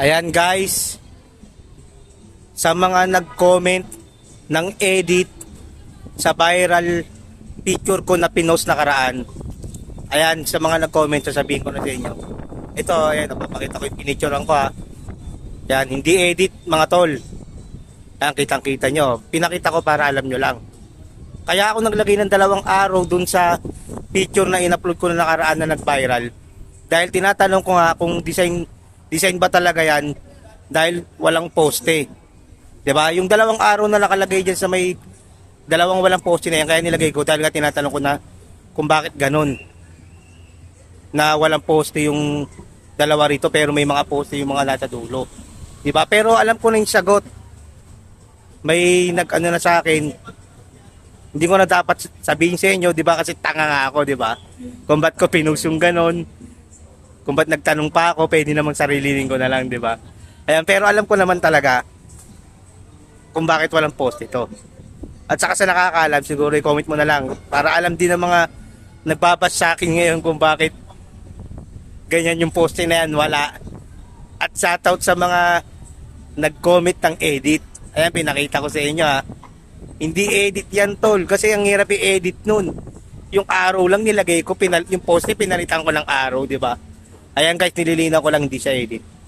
Ayan guys, sa mga nag-comment ng edit sa viral picture ko na pinost nakaraan. Ayan, sa mga nag-comment, sasabihin ko na sa inyo. Ito, ayan, napapakita ko yung pinicturean ko ha. Ayan, hindi edit mga tol. Ayan, kitang-kita nyo. Pinakita ko para alam nyo lang. Kaya ako naglagay ng dalawang araw dun sa picture na in-upload ko na nakaraan na nag-viral. Dahil tinatanong ko nga kung design design ba talaga yan dahil walang poste. ba? Yung dalawang araw na nakalagay diyan sa may dalawang walang poste na yan kaya nilagay ko dahil nga tinatanong ko na kung bakit ganun. Na walang poste yung dalawa rito pero may mga poste yung mga nasa dulo. ba? Pero alam ko na yung sagot. May nag-ano na sa akin, hindi ko na dapat sabihin sa inyo, 'di ba? Kasi tanga nga ako, 'di ba? Kung ko pinost yung ganon, kung ba't nagtanong pa ako, pwede namang sarilinin ko na lang, 'di ba? Ayan, pero alam ko naman talaga kung bakit walang post ito. At saka sa nakakaalam, siguro i-comment mo na lang para alam din ng mga nagbabas sa akin ngayon kung bakit ganyan yung posting na yan, wala. At shoutout sa mga nag-comment ng edit. Ayan, pinakita ko sa inyo ha. Hindi edit yan tol kasi ang hirap i-edit nun. Yung araw lang nilagay ko, pinal yung post pinalitan ko ng araw, di ba? Ayan guys, nililinaw ko lang hindi siya edit.